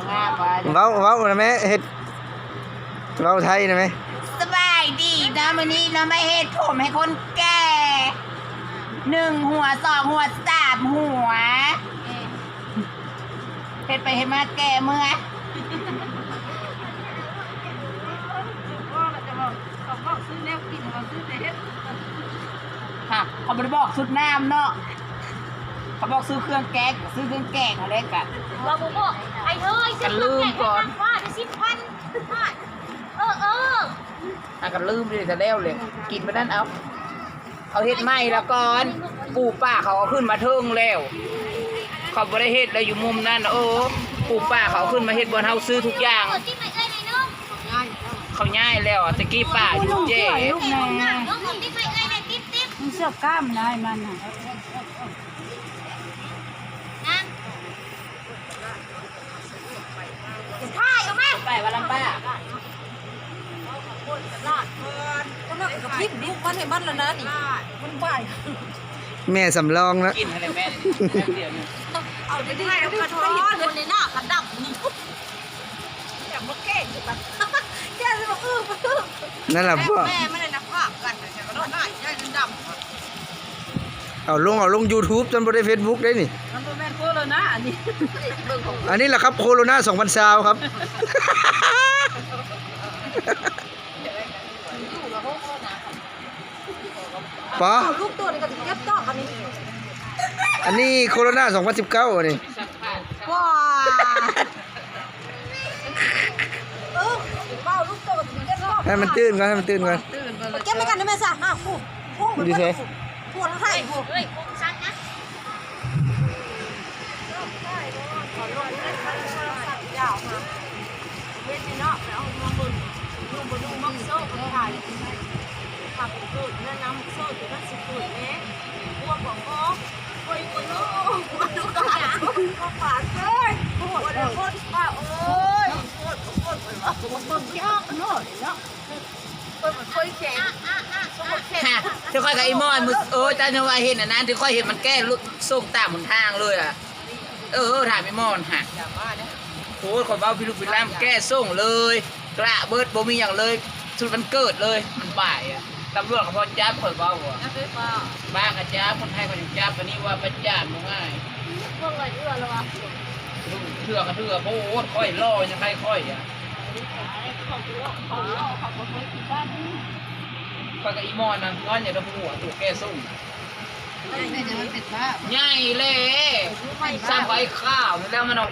บ่งามว่าเว้าเว้านะแม่เฮ็ดเว้าไทยนะแม่สบายดีนะมื้อนี้เนาะมาเฮ็ดผมให้คนแก่หนึ่งหัวสองหัวสามหัวเฮ็ดไปเฮ็ดมาแก่เมื่อค่ะเขาไม่ได้บอกชุดน้ำเนาะ เขาบอกซื้อเครื่องแกงซื้อเครื่องแกงอะไรกันว่าบ่บอกไอ้เอ้ยกันลืมก่อน ว่าได้สิบพันเออเอออะก็ลืมเลยจะแล้วเลยกินไปนั่นเอาเอาเฮ็ดไหมแล้วก่อนปู่ป้าเขาเอาขึ้นมาเทิงแล้วเขาบ่ได้เฮ็ดแล้วอยู่มุมนั่นน่ะเออปู่ป้าเขาเอาขึ้นมาเฮ็ดบนเฮาซื้อทุกอย่างเออที่ไหนเอ้ยไหนน้องเขาง่ายแล้วอะตะกี้ป้าอยู่เจ๊น้องน้องที่ไหนเอ้ย ไหนติ๊บติ๊บมันเสียบกล้ามได้มันน่ะนะถ่ายเอาไหมไปว่าลำป้าก็น่ากับพริบลูกมันให้มันแล้วนะนี่มันบ่ายแม่สำรองนะกินอะไรแม่แป๊บเดียวนี่เอาไปดิเอากระท้อนคนในหน้ากระดับนี่อย่ามาแก้งสิปะแก้สิบอกเออเออนั่นแหละพ่อแม่ไม่ได้นักภาพกันแต่ก็โดนหน้าใหญ่ดำ เอาลงเอาลง YouTube จนบ่ได้ Facebook ได้นี่ มันบ่แม่นโคโรนาอันนี้อันนี้แหละครับโคโรนา2020ครับปอลูกตัวนี่ก็สิเก็บต่อกันนี่อันนี้โคโรนา2019อันนี้ว้าเออเป้าลูกตัวก็สิเก็บต่อให้มันตื่นก่อนให้มันตื่นก่อนเก็บไม่กันได้ไหมซะอ้าวผู้ผู้ดูสิ ผู้แล้วให้ผู้เฮ้ยคงสั้นนะยาวมาเฮ็ดสิเนาะแล้วมาเบิ่งลูกบ่ดูมักโซ่ก็ถ่ายขับเกิดแนะนำโซ่ที่มันสิเกิดแม่พวกของพ่อโอ้ยคนลูกมาดูกันก็ปาดเอ้ยโคตรโคตรป้าเอ้ยโคตรโคตรว่าเบิ่งยากเนาะเนาะเพิ่นเคยแข่ง อะอะอะฮะที่ค่อยกับไอ้มอนมึงเออแต่เนว่าเห็นอันนั้นที่ค่อยเห็นมันแก้ลุส่งตามหนทางเลยอะ เออถามไอ้มอนฮะโอ้ยคนเบ้าพี่ลูกพี่ลามแก้ส่งเลย กระเบิดบ่มีอย่างเลยสุดมันเกิดเลยมันบ่ายอะตำรวจกับพอจับข่อเบ้าอะบ้ากระจับคนไทยคนจับอันนี้ว่าประจานบ่ง่ายพวกเลยเอื้อล้วะเถื่อกระเถื่อโอ้โหค่อยล่อยังไงค่อยอะ ข้อยกับอีมอนนั่นนอนอย่างกับหัวถูกแก้ส่งใหญ่เลยสร้างไว้ข้าวแล้วมันเอา